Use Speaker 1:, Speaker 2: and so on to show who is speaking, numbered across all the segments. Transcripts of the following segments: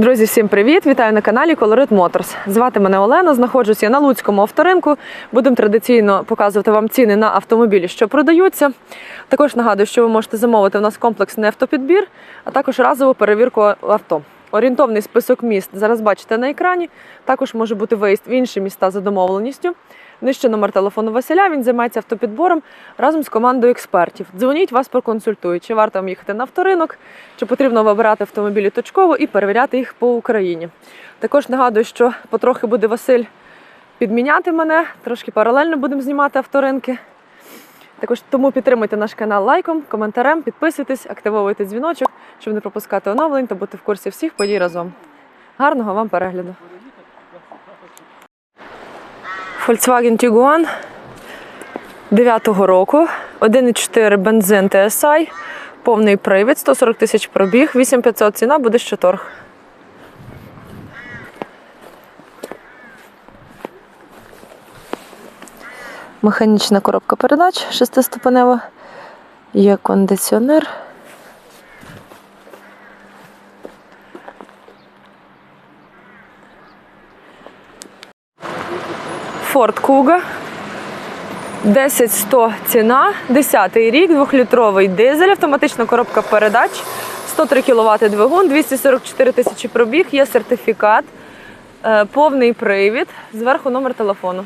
Speaker 1: Друзі, всім привіт! Вітаю на каналі Colorit Motors. Звати мене Олена. знаходжуся на Луцькому авторинку. Будемо традиційно показувати вам ціни на автомобілі, що продаються. Також нагадую, що ви можете замовити у нас комплексний автопідбір, а також разову перевірку авто. Орієнтовний список міст зараз бачите на екрані. Також може бути виїзд в інші міста за домовленістю. Нижче номер телефону Василя. Він займається автопідбором разом з командою експертів. Дзвоніть, вас проконсультують, чи варто вам їхати на авторинок, чи потрібно вибирати автомобілі точково і перевіряти їх по Україні. Також нагадую, що потрохи буде Василь підміняти мене, трошки паралельно будемо знімати авторинки. Також тому підтримуйте наш канал лайком, коментарем, підписуйтесь, активовуйте дзвіночок, щоб не пропускати оновлень та бути в курсі всіх подій разом. Гарного вам перегляду! Volkswagen Tiguan 9-го року, 1,4 бензин TSI, повний привід, 140 тисяч пробіг, 8500 ціна, буде ще торг. Механічна коробка передач шестиступенева, є кондиціонер. Ford Kuga. 10100 ціна, 10 рік, 2-літровий дизель, автоматична коробка передач, 103 кВт двигун, 244 тисячі пробіг, є сертифікат, е, повний привід, зверху номер телефону.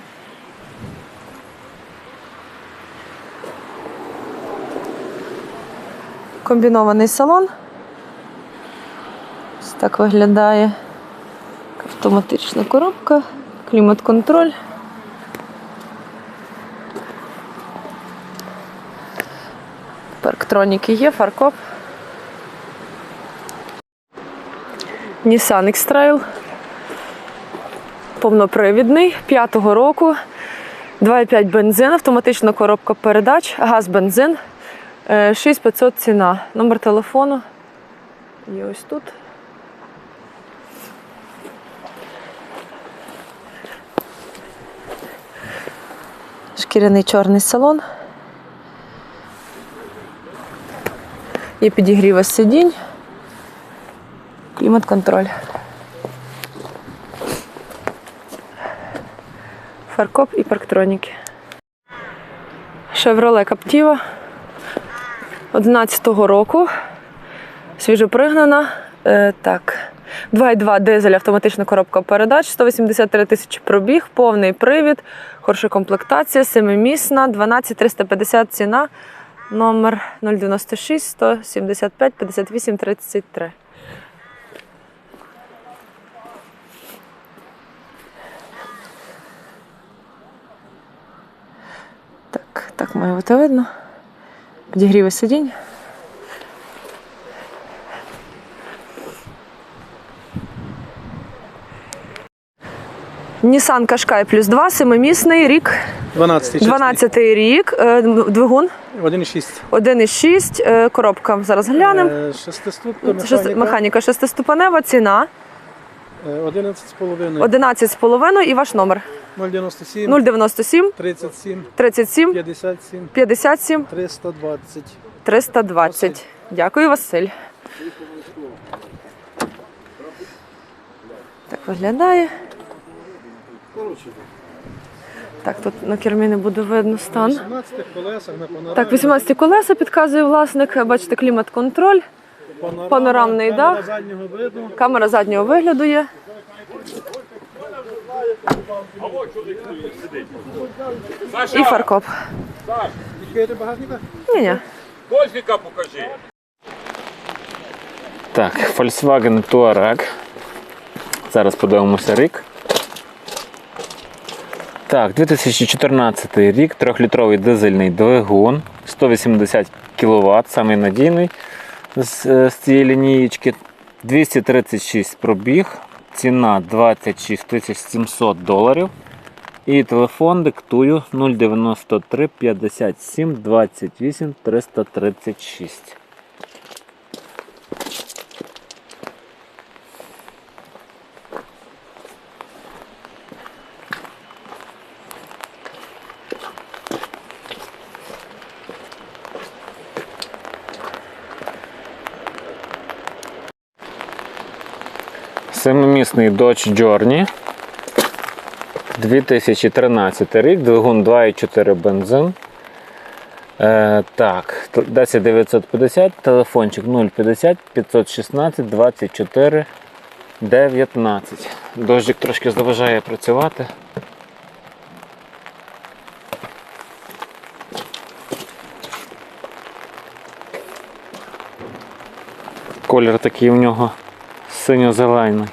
Speaker 1: Комбінований салон. Ось так виглядає автоматична коробка, клімат-контроль. Парктроніки є, фаркоп. Nissan X-Trail. Повнопривідний, 5-го року. 2,5 бензин, автоматична коробка передач, газ бензин. Е, 6500 ціна. Номер телефону. Є ось тут. Шкіряний чорний салон. Є підігріви сидінь. Клімат-контроль. Фаркоп і парктроніки. Chevrolet Captiva 11-го року. Свіжопригнана. Е, так. 2,2 дизель, автоматична коробка передач, 183 тисячі пробіг, повний привід, хороша комплектація, семимісна, 12350 ціна, номер 096 175 58 33. Так, так має бути видно. Підігріви сидінь. Nissan Qashqai плюс 2, семимісний рік,
Speaker 2: 12
Speaker 1: 12 рік, е, двигун
Speaker 2: 1,6.
Speaker 1: 1,6, е, коробка зараз глянемо.
Speaker 2: Е, Шестиступка механіка.
Speaker 1: Шестиступенева, ціна
Speaker 2: Е, 11,5.
Speaker 1: 11,5 і ваш номер
Speaker 2: 0,97.
Speaker 1: 097
Speaker 2: 37.
Speaker 1: 37
Speaker 2: 57.
Speaker 1: 57
Speaker 2: 320.
Speaker 1: 320. Дякую, Василь. Так виглядає. Так, тут на кермі не буде видно стан.
Speaker 2: 17 колесах на.
Speaker 1: Так, 18 колеса підказує власник. Бачите, клімат-контроль, панорамний дах. камера заднього вигляду є. І фаркоп. Ні-ні.
Speaker 3: Гольфіка покажи.
Speaker 4: Так, Volkswagen Touareg. Зараз подивимося рік. Так, 2014 рік, 3-літровий дизельний двигун, 180 кВт, самий надійний з, е, з цієї лінієчки. 236 пробіг, ціна 26 700 доларів. І телефон диктую 093 57 28 336. Семимісний Dodge Journey. 2013 рік, двигун 2,4 бензин. Е, так, 10950, телефончик 050 516 24 19. Дождик трошки заважає працювати. Колір такий у нього синьо-зелений.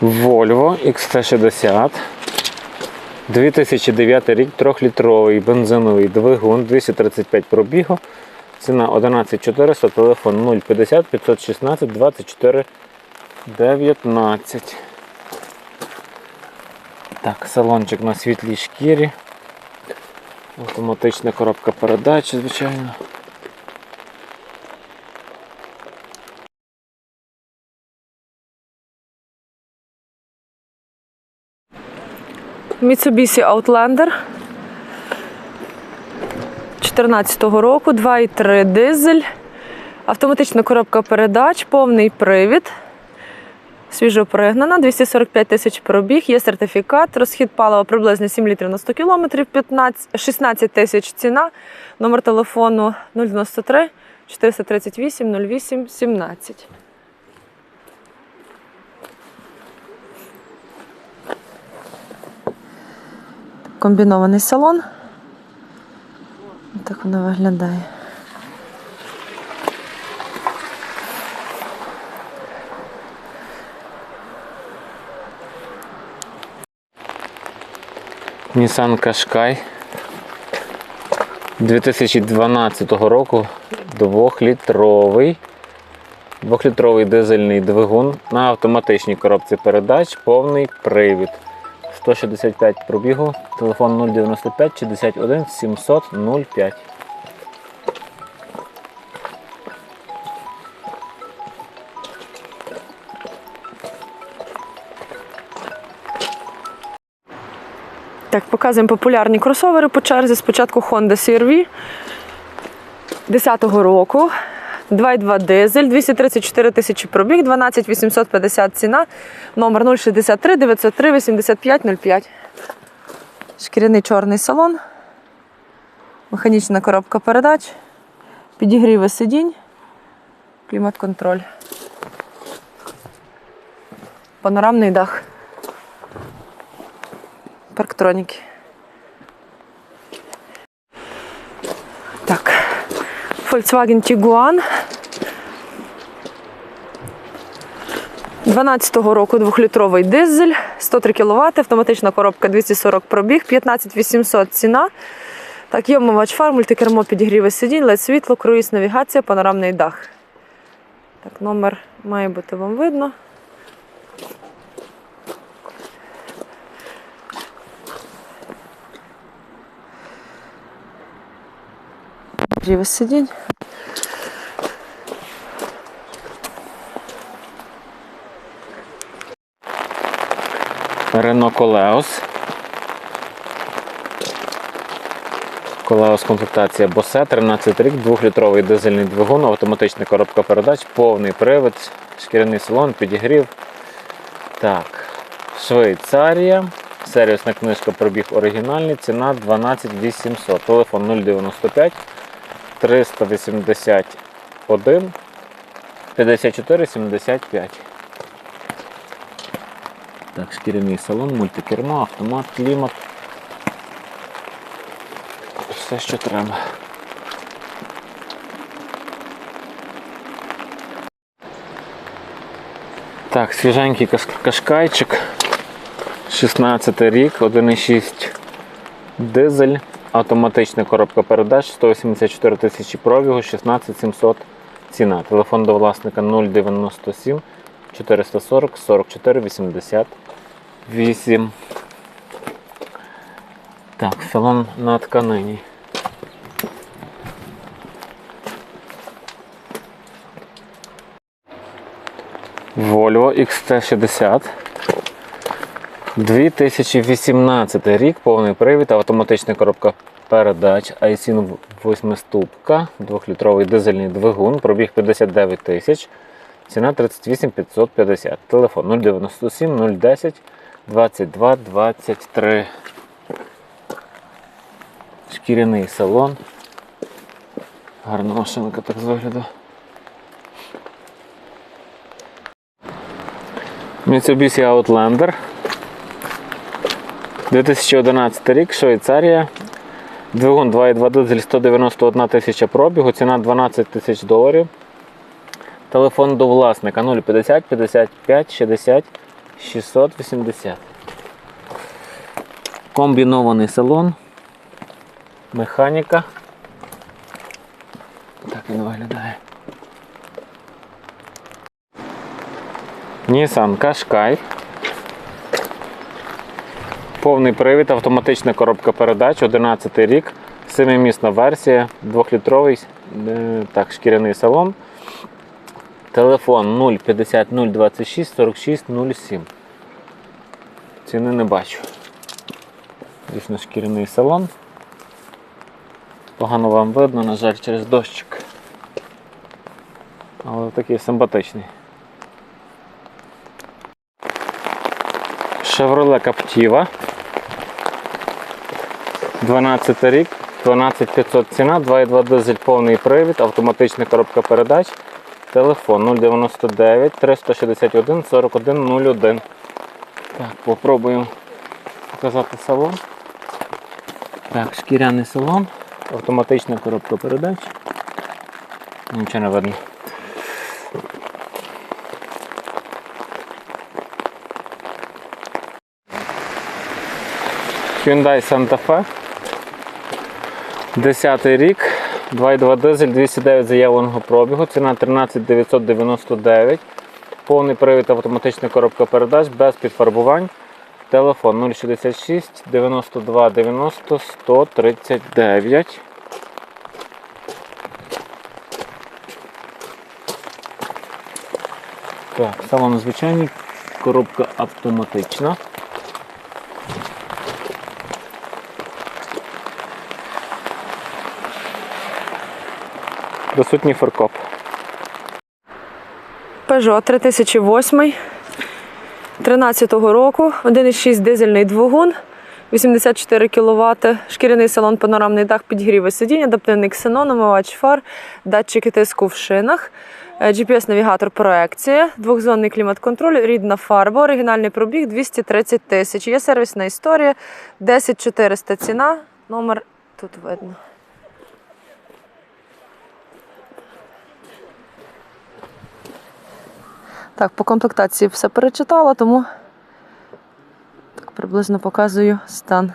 Speaker 4: Volvo XC60. 2009 рік, 3-літровий бензиновий двигун, 235 пробігу. Ціна 11400, телефон 050 516 24 19. Так, салончик на світлій шкірі. Автоматична коробка передач, звичайно.
Speaker 1: Mitsubishi Outlander 2014 року, 2,3 дизель, автоматична коробка передач, повний привід, свіжо пригнана, 245 тисяч пробіг, є сертифікат, розхід палива приблизно 7 літрів на 100 кілометрів, 15, 16 тисяч ціна, номер телефону 093 438 08 17. Комбінований салон. Так воно виглядає.
Speaker 4: Nissan Qashqai 2012 року двохлітровий. Двохлітровий дизельний двигун на автоматичній коробці передач, повний привід. 165 пробігу, телефон 095 61 700 05.
Speaker 1: Так, показуємо популярні кросовери по черзі. Спочатку Honda CR-V 10-го року. 2,2 дизель, 234 тисячі пробіг, 12 850 ціна, номер 063 903 85 05. Шкіряний чорний салон, механічна коробка передач, підігріви сидінь, клімат-контроль, панорамний дах, парктроніки. Volkswagen Tiguan. 12-го року двохлітровий дизель, 103 кВт, автоматична коробка 240 пробіг, 15800 ціна. Так, є омивач фар, мультикермо підігріви сидінь, ледь світло, круїз, навігація, панорамний дах. Так, номер має бути вам видно. Підігріви сидінь.
Speaker 4: Renault Koleos. Koleos комплектація Bose, 13 рік, 2-літровий дизельний двигун, автоматична коробка передач, повний привід, шкіряний салон, підігрів. Так, Швейцарія. Сервісна книжка пробіг оригінальний, ціна 12 800. Телефон 095 381 54 75. Так, шкіряний салон, мультикермо, автомат, клімат. Все, що треба. Так, свіженький кашкайчик. 16 рік, 1,6 дизель, автоматична коробка передач, 184 тисячі пробігу, 16 700 ціна. Телефон до власника 097 440 44 88. Так, салон на тканині. Volvo XC60. 2018 рік, повний привід, автоматична коробка передач, ISIN 8 ступка, 2-літровий дизельний двигун, пробіг 59 тисяч. Ціна 38 550. Телефон 097 010 22 23. Шкіряний салон. Гарна машинка так виглядає. Mitsubishi Outlander. 2011 рік, Швейцарія. Двигун 2,2 дизель 191 тисяча пробігу, ціна 12 тисяч доларів. Телефон до власника 050 55 60 680. Комбінований салон. Механіка. Так він виглядає. Nissan Qashqai. Повний привід, автоматична коробка передач, 11 рік, 7-місна версія, 2-літровий е, так, шкіряний салон. Телефон 050 026 46 07. Ціни не бачу. Дійсно шкіряний салон. Погано вам видно, на жаль, через дощик. Але такий симпатичний. Chevrolet Captiva. 12 рік, 12500 ціна, 2,2 дизель повний привід, автоматична коробка передач. Телефон 099 361 4101. Так, попробуємо показати салон. Так, шкіряний салон, автоматична коробка передач. Нічого не видно. Hyundai Santa Fe. 10 рік, 2,2 дизель, 209 заявленого пробігу, ціна 13 999. Повний привід автоматична коробка передач без підфарбувань. Телефон 066 92 90 139. Так, салон звичайний, коробка автоматична. Присутній фаркоп.
Speaker 1: Peugeot 3008 13 року, 1,6 дизельний двигун, 84 кВт, шкіряний салон, панорамний дах, підігріве сидіння, адаптивний ксенон, омивач фар, датчики тиску в шинах, е, GPS-навігатор проекція, двохзонний клімат-контроль, рідна фарба, оригінальний пробіг 230 тисяч. Є сервісна історія, 10400 ціна, номер тут видно. Так, по комплектації все перечитала, тому так приблизно показую стан